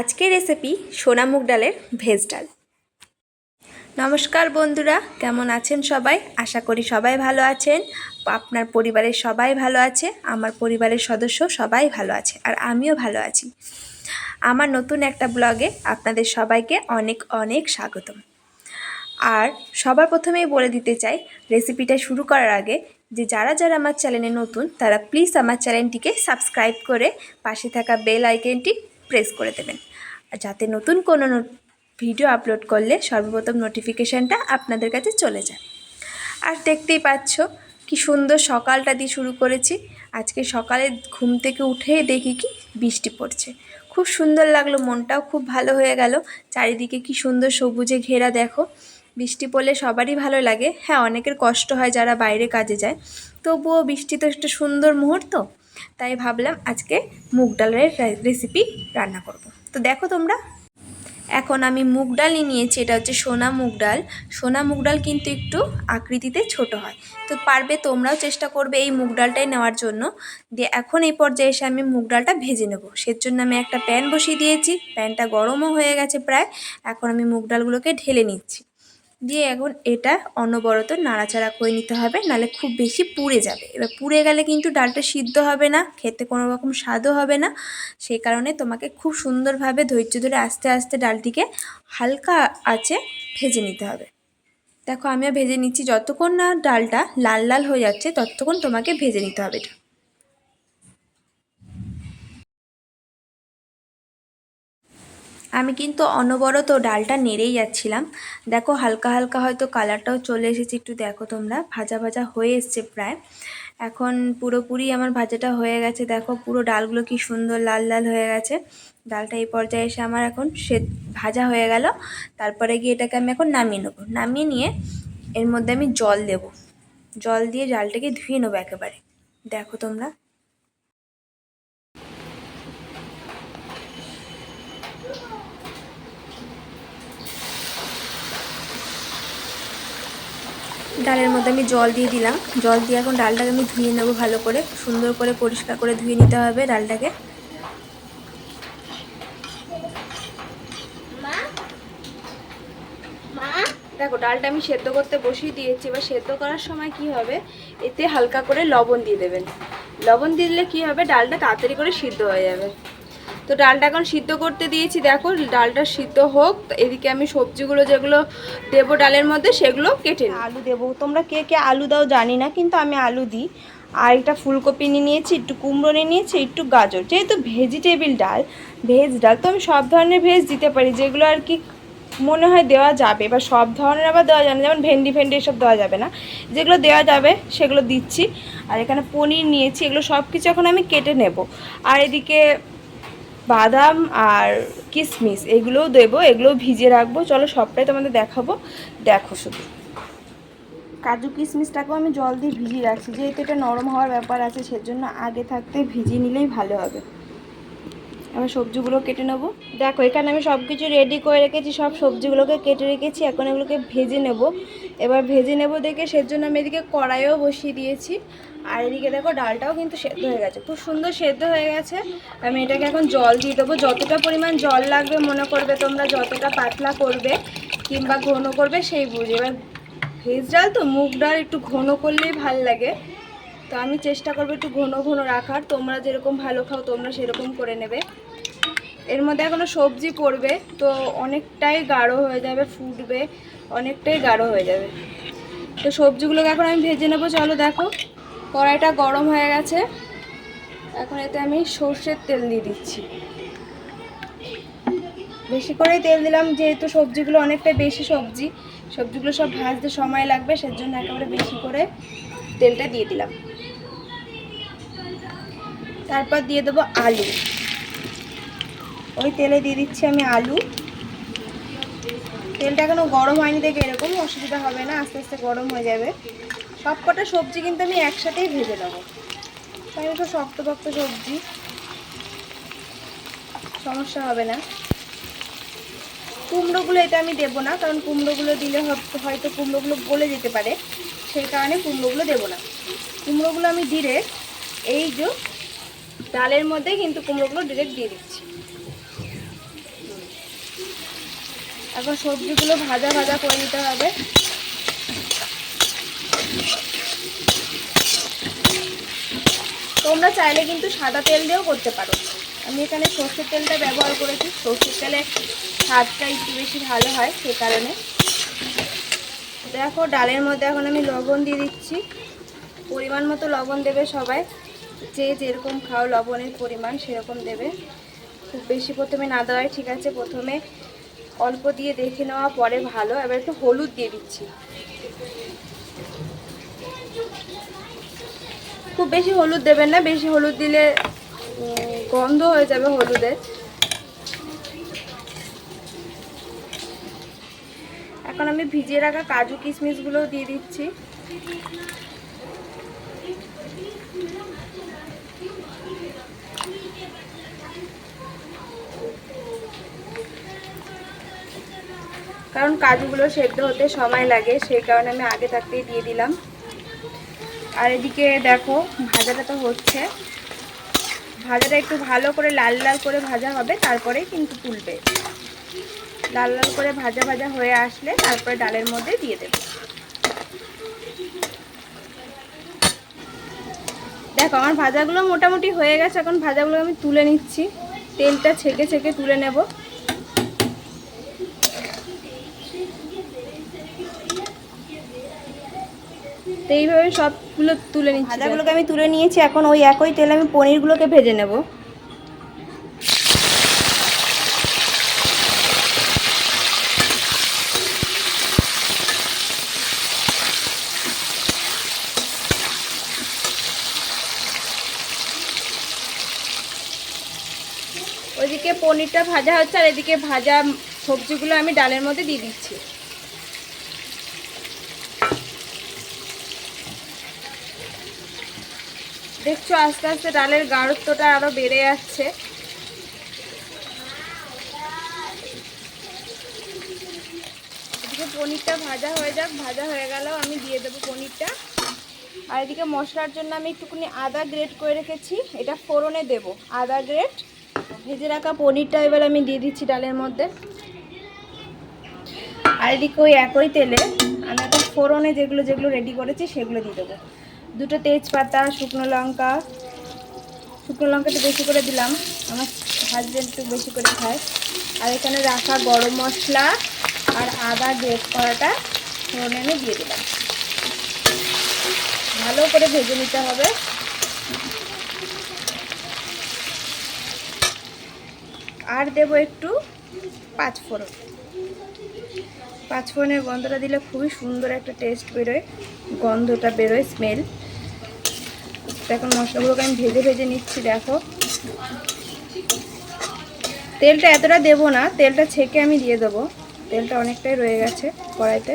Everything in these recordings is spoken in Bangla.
আজকের রেসিপি সোনা মুগ ডালের ভেজ ডাল। নমস্কার বন্ধুরা, কেমন আছেন সবাই? আশা করি সবাই ভালো আছেন। আপনার পরিবারের সবাই ভালো আছে, আমার পরিবারের সদস্য সবাই ভালো আছে, আর আমিও ভালো আছি। আমার নতুন একটা ব্লগে আপনাদের সবাইকে অনেক অনেক স্বাগতম। আর সবার প্রথমেই বলে দিতে চাই রেসিপিটা শুরু করার আগে যে যারা যারা আমার চ্যানেলে নতুন, তারা প্লিজ আমার চ্যানেলটিকে সাবস্ক্রাইব করে পাশে থাকা বেল আইকনটি প্রেস করে দেবেন। যাতে নতুন কোনো ভিডিও আপলোড করলে সর্বপ্রথম নোটিফিকেশানটা আপনাদের কাছে চলে যায়। আর দেখতেই পাচ্ছ কি সুন্দর সকালটা দিয়ে শুরু করেছি। আজকে সকালে ঘুম থেকে উঠে দেখি কি বৃষ্টি পড়ছে। খুব সুন্দর লাগল, মনটাও খুব ভালো হয়ে গেল। চারিদিকে কি সুন্দর সবুজে ঘেরা দেখো। বৃষ্টি পড়লে সবারই ভালো লাগে। হ্যাঁ অনেকের কষ্ট হয় যারা বাইরে কাজে যায়। তবুও বৃষ্টি তো একটা সুন্দর মুহূর্ত। তাই ভাবলাম আজকে মুগ ডালের রেসিপি রান্না করব। তো দেখো তোমরা, এখন আমি মুগ ডালই নিয়েছি, এটা হচ্ছে সোনা মুগ ডাল। সোনা মুগ ডাল কিন্তু একটু আকৃতিতে ছোট হয়। তো পারবে তোমরাও চেষ্টা করবে এই মুগ ডালটাই নেওয়ার জন্য। দিয়ে এখন এই পর্যায়ে এসে আমি মুগ ডালটা ভেজে নেব। সেজন্য আমি একটা প্যান বসিয়ে দিয়েছি। প্যানটা গরমও হয়ে গেছে প্রায়। এখন আমি মুগ ডালগুলোকে ঢেলে নিচ্ছি। দিয়ে এখন এটা অনবরত নাড়াচাড়া করে নিতে হবে, নালে খুব বেশি পুড়ে যাবে। এবার পুড়ে গেলে কিন্তু ডালটা সিদ্ধ হবে না, খেতে কোনো রকম স্বাদও হবে না। সেই কারণে তোমাকে খুব সুন্দরভাবে ধৈর্য ধরে আস্তে আস্তে ডালটিকে হালকা আছে ভেজে নিতে হবে। দেখো, আমিও ভেজে নিচ্ছি। যতক্ষণ না ডালটা লাল লাল হয়ে যাচ্ছে, ততক্ষণ তোমাকে ভেজে নিতে হবে এটা। আমি কিন্তু অনবরত ডালটা নেড়েই যাচ্ছিলাম। দেখো হালকা হালকা হয়তো কালারটাও চলে এসেছে, একটু দেখো তোমরা। ভাজা ভাজা হয়ে এসছে প্রায়। এখন পুরোপুরি আমার ভাজাটা হয়ে গেছে। দেখো পুরো ডালগুলো কি সুন্দর লাল লাল হয়ে গেছে। ডালটা এই পর্যায়ে এসে আমার এখন সে ভাজা হয়ে গেল। তারপরে গিয়ে এটাকে আমি এখন নামিয়ে নেব। নামিয়ে নিয়ে এর মধ্যে আমি জল দেব। জল দিয়ে ডালটাকে ধুয়ে নেব একেবারে। দেখো তোমরা। ডালের মধ্যে আমি জল দিয়ে দিলাম। জল দিয়ে এখন ডালটাকে আমি ধুয়ে নেব ভালো করে। সুন্দর করে পরিষ্কার করে ধুয়ে নিতে হবে ডালটাকে। দেখো, ডালটা আমি সেদ্ধ করতে বসিয়ে দিয়েছি। এবার সেদ্ধ করার সময় কি হবে? এতে হালকা করে লবণ দিয়ে দেবেন। লবণ দিয়ে দিলে কী হবে? ডালটা তাড়াতাড়ি করে সিদ্ধ হয়ে যাবে। তো ডালটা এখন সিদ্ধ করতে দিয়েছি। দেখো, ডালটা সিদ্ধ হোক, এদিকে আমি সবজিগুলো যেগুলো দেবো ডালের মধ্যে, সেগুলো কেটে আলু দেবো। তোমরা কে কে আলু দাও জানি না, কিন্তু আমি আলু দিই। আর একটা ফুলকপি নিয়ে নিয়েছি, একটু কুমড়ো নিয়ে নিয়েছি, একটু গাজর। যেহেতু ভেজিটেবিল ডাল, ভেজ ডাল, তো আমি সব ধরনের ভেজ দিতে পারি, যেগুলো আর কি মনে হয় দেওয়া যাবে। বা সব ধরনের আবার দেওয়া যাবে না, যেমন ভেন্ডি ফেন্ডি এসব দেওয়া যাবে না। যেগুলো দেওয়া যাবে, সেগুলো দিচ্ছি। আর এখানে পনির নিয়েছি, এগুলো সব কিছু এখন আমি কেটে নেব। আর এদিকে বাদাম আর কিশমিশ এগুলোও দেবো, এগুলোও ভিজিয়ে রাখব। চলো সবটাই তোমাদের দেখাবো। দেখো শুধু। কাজু কিশমিশটাকেও আমি জল দিয়ে ভিজিয়ে রাখছি। যেহেতু এটা নরম হওয়ার ব্যাপার আছে, সেজন্য আগে থাকতে ভিজিয়ে নিলেই ভালো হবে। এবার সবজিগুলো কেটে নেব। দেখো, এখানে আমি সব কিছু রেডি করে রেখেছি। সব সবজিগুলোকে কেটে রেখেছি। এখন এগুলোকে ভেজে নেব। এবার ভেজে নেব দেখে, সেজন্য আমি এদিকে কড়াইও বসিয়ে দিয়েছি। আর এদিকে দেখো ডালটাও কিন্তু সেদ্ধ হয়ে গেছে, খুব সুন্দর সেদ্ধ হয়ে গেছে। আমি এটাকে এখন জল দিয়ে দেবো, যতটা পরিমাণ জল লাগবে মনে করবে তোমরা, যতটা পাতলা করবে কিংবা ঘন করবে সেই বুঝে। এবার ভেজ ডাল তো, মুগ ডাল একটু ঘন করলেই ভালো লাগে। তো আমি চেষ্টা করব একটু ঘন ঘন রাখার, তোমরা যেরকম ভালো খাও তোমরা সেরকম করে নেবে। এর মধ্যে এখনও সবজি পড়বে, তো অনেকটাই গাঢ় হয়ে যাবে, ফুটবে। অনেকটাই গাঢ় হয়ে যাবে। তো সবজিগুলোকে এখন আমি ভেজে নেব, চলো দেখো। কড়াইটা গরম হয়ে গেছে। এখন এতে আমি সর্ষের তেল দিয়ে দিচ্ছি। বেশি করেই তেল দিলাম, যেহেতু সবজিগুলো অনেকটা বেশি সবজি। সবজিগুলো সব ভাজতে সময় লাগবে, সেজন্য একেবারে বেশি করে তেলটা দিয়ে দিলাম। তারপর দিয়ে দেবো আলু। ওই তেলে দিয়ে দিচ্ছি আমি আলু। তেলটা এখনও গরম হয়নি দেখে এরকম, অসুবিধা হবে না, আস্তে আস্তে গরম হয়ে যাবে। সব কটা সবজি কিন্তু আমি একসাথেই ভেজে নেব। তাই তো শক্ত শক্ত সবজি। সমস্যা হবে না। কুমড়োগুলো এটা আমি দেবো না, কারণ কুমড়োগুলো দিলে হয়তো কুমড়োগুলো গলে যেতে পারে। সেই কারণে কুমড়োগুলো দেবো না। কুমড়োগুলো আমি ডিরেক্ট এই যে ডালের মধ্যে কিন্তু কুমড়োগুলো ডিরেক্ট দিয়ে দিচ্ছি। এখন সবজিগুলো ভাজা ভাজা করে নিতে হবে। তোমরা চাইলে কিন্তু সাদা তেল দিয়েও করতে পারো। আমি এখানে সর্ষের তেলটা ব্যবহার করেছি। সর্ষের তেলে স্বাদটা একটু বেশি ভালো হয় সে কারণে। দেখো, ডালের মধ্যে এখন আমি লবণ দিয়ে দিচ্ছি। পরিমাণ মতো লবণ দেবে সবাই। যে যেরকম খাও লবণের পরিমাণ সেরকম দেবে। খুব বেশি প্রথমে না দেওয়াই ঠিক আছে। প্রথমে অল্প দিয়ে দেখে নেওয়া, পরে ভালো। এবার একটু হলুদ দিয়ে দিচ্ছি। খুব বেশি হলুদ দেবেন না, বেশি হলুদ দিলে গন্ধ হয়ে যাবে হলুদের এখন আমি ভিজিয়ে রাখা কাজু কিশমিশগুলোও দিয়ে দিচ্ছি। কারণ কাজুগুলো সেদ্ধ হতে সময় লাগে সেই কারণে আমি আগে থাকতেই দিয়ে দিলাম। আর এদিকে দেখো, ভাজাটা তো হচ্ছে। ভাজাটা একটু ভালো করে লাল লাল করে ভাজা হবে, তারপরে কিন্তু তুলবে। লাল লাল করে ভাজা ভাজা হয়ে আসলে তারপরে ডালের মধ্যে দিয়ে দেবে। দেখো, আমার ভাজাগুলো মোটামুটি হয়ে গেছে, এখন ভাজাগুলো আমি তুলে নিচ্ছি। তেলটা ছেঁকে ছেঁকে তুলে নেব। তো এইভাবে সবগুলো তুলে নিচ্ছি ভাজাগুলোকে আমি তুলে নিয়েছি এখন ওই একই তেলে আমি পনিরগুলোকে ভেজে নেব। ওইদিকে পনিরটা ভাজা হচ্ছে আর এদিকে ভাজা সবজিগুলো আমি ডালের মধ্যে দিয়ে দিচ্ছি। দেখছ, আস্তে আস্তে ডালের গাঢ়ত্বটা আরও বেড়ে যাচ্ছে। এদিকে পনিরটা ভাজা হয়ে যাক, ভাজা হয়ে গেল আমি দিয়ে দেবো পনিরটা। আর এদিকে মশলার জন্য আমি একটুখানি আদা গ্রেট করে রেখেছি, এটা ফোড়নে দেব। আদা গ্রেট, ভেজে রাখা পনিরটা এবার আমি দিয়ে দিচ্ছি ডালের মধ্যে। আর এদিকে ওই একই তেলে আমি এখন ফোড়নে যেগুলো যেগুলো রেডি করেছি সেগুলো দিয়ে দেবো। দুটো তেজপাতা, শুকনো লঙ্কা। শুকনো লঙ্কাটা বেশি করে দিলাম। আমার হাজব্যান্ড একটু বেশি করে খায়। আর এখানে রাখা গরম মশলা আর আদা গ্রেট করাটা ফোড়নে দিয়ে দিলাম। ভালো করে ভেজে নিতে হবে। আর দেব একটু পাঁচ ফোড়ন। পাঁচ ফোড়নের গন্ধটা দিলে খুবই সুন্দর একটা টেস্ট বেরোয়, গন্ধটা বেরোয় স্মেল এখন মশলাগুলোকে আমি ভেজে ভেজে নিচ্ছি, দেখো। তেলটা এতটা দেবো না, তেলটা ছেঁকে আমি দিয়ে দেবো। তেলটা অনেকটাই রয়ে গেছে কড়াইতে।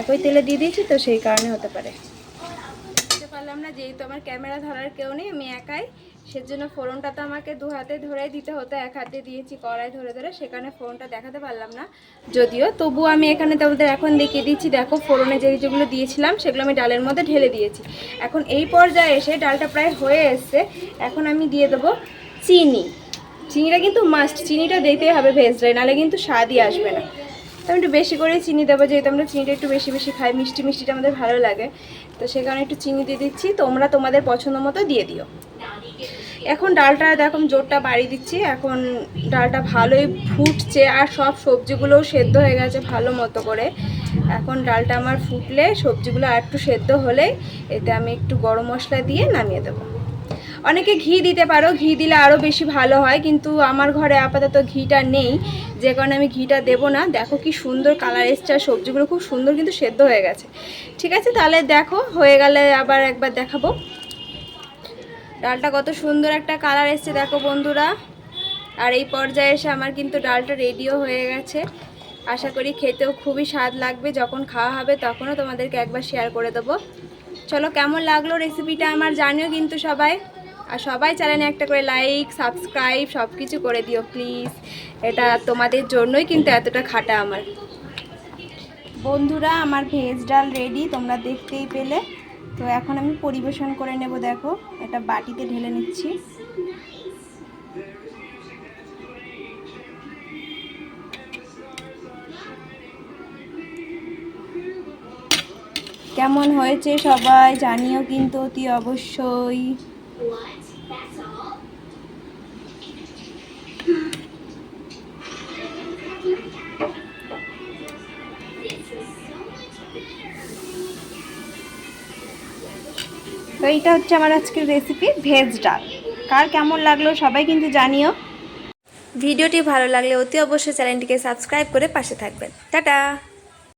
একই তেলে দিয়ে দিয়েছি তো, সেই কারণে হতে পারে। বুঝতে পারলাম না, যেহেতু আমার ক্যামেরা ধরার কেউ নেই, আমি একাই সেজন্য ফোড়নটা তো আমাকে দু হাতে ধরে দিতে হতো, এক হাতে দিয়েছি কড়াই ধরে ধরে, সেখানে ফোড়নটা দেখাতে পারলাম না। যদিও তবু আমি এখানে তোমাদের এখন দেখিয়ে দিচ্ছি, দেখো ফোড়নে যে যেগুলো দিয়েছিলাম, সেগুলো আমি ডালের মধ্যে ঢেলে দিয়েছি। এখন এই পর্যায়ে এসে ডালটা প্রায় হয়ে এসছে, এখন আমি দিয়ে দেবো চিনি। চিনিটা কিন্তু মাস্ট চিনিটা দিতেই হবে ভেজটায় নাহলে কিন্তু স্বাদই আসবে না। তো আমি একটু বেশি করে চিনি দেবো, যেহেতু আমরা চিনিটা একটু বেশি বেশি খাই, মিষ্টি মিষ্টিটা আমাদের ভালো লাগে। তো সে কারণে একটু চিনি দিয়ে দিচ্ছি, তোমরা তোমাদের পছন্দ মতো দিয়ে দিও। এখন ডালটা দেখো জোরটা বাড়িয়ে দিচ্ছি। এখন ডালটা ভালোই ফুটছে আর সব সবজিগুলোও সেদ্ধ হয়ে গেছে ভালো মতো করে। এখন ডালটা আমার ফুটলে সবজিগুলো আর একটু সেদ্ধ হলেই এতে আমি একটু গরম মশলা দিয়ে নামিয়ে দেবো। অনেকে ঘি দিতে পারো, ঘি দিলে আরও বেশি ভালো হয়, কিন্তু আমার ঘরে আপাতত ঘিটা নেই, যে কারণে আমি ঘিটা দেবো না। দেখো কি সুন্দর কালার এসছে সবজিগুলো খুব সুন্দর কিন্তু সেদ্ধ হয়ে গেছে। ঠিক আছে, তাহলে দেখো, হয়ে গেলে আবার একবার দেখাবো। ডালটা কত সুন্দর একটা কালার এসছে, দেখো বন্ধুরা। আর এই পর্যায়ে এসে আমার কিন্তু ডালটা রেডিও হয়ে গেছে। আশা করি খেতেও খুবই স্বাদ লাগবে, যখন খাওয়া হবে তখনও তোমাদেরকে একবার শেয়ার করে দেবো। চলো, কেমন লাগল রেসিপিটা আমার জানিও কিন্তু সবাই। আর সবাই চ্যানেলে একটা করে লাইক সাবস্ক্রাইব সব কিছু করে দিও প্লিজ এটা তোমাদের জন্যই কিন্তু এতটা খাটা আমার। বন্ধুরা, আমার ভেজ ডাল রেডি তোমরা দেখতেই পেলে। তো এখন আমি পরিবেশন করে নেব, দেখো। এটা বাটিতে ঢেলে নিচ্ছি। কেমন হয়েছে সবাই জানিও কিন্তু অতি অবশ্যই। এইটা হচ্ছে আমার আজকের রেসিপি ভেজ ডাল। কার কেমন লাগল সবাই কিন্তু জানিও। ভিডিওটি ভালো লাগলে অতি অবশ্যই চ্যানেলটিকে সাবস্ক্রাইব করে পাশে থাকবেন। টাটা!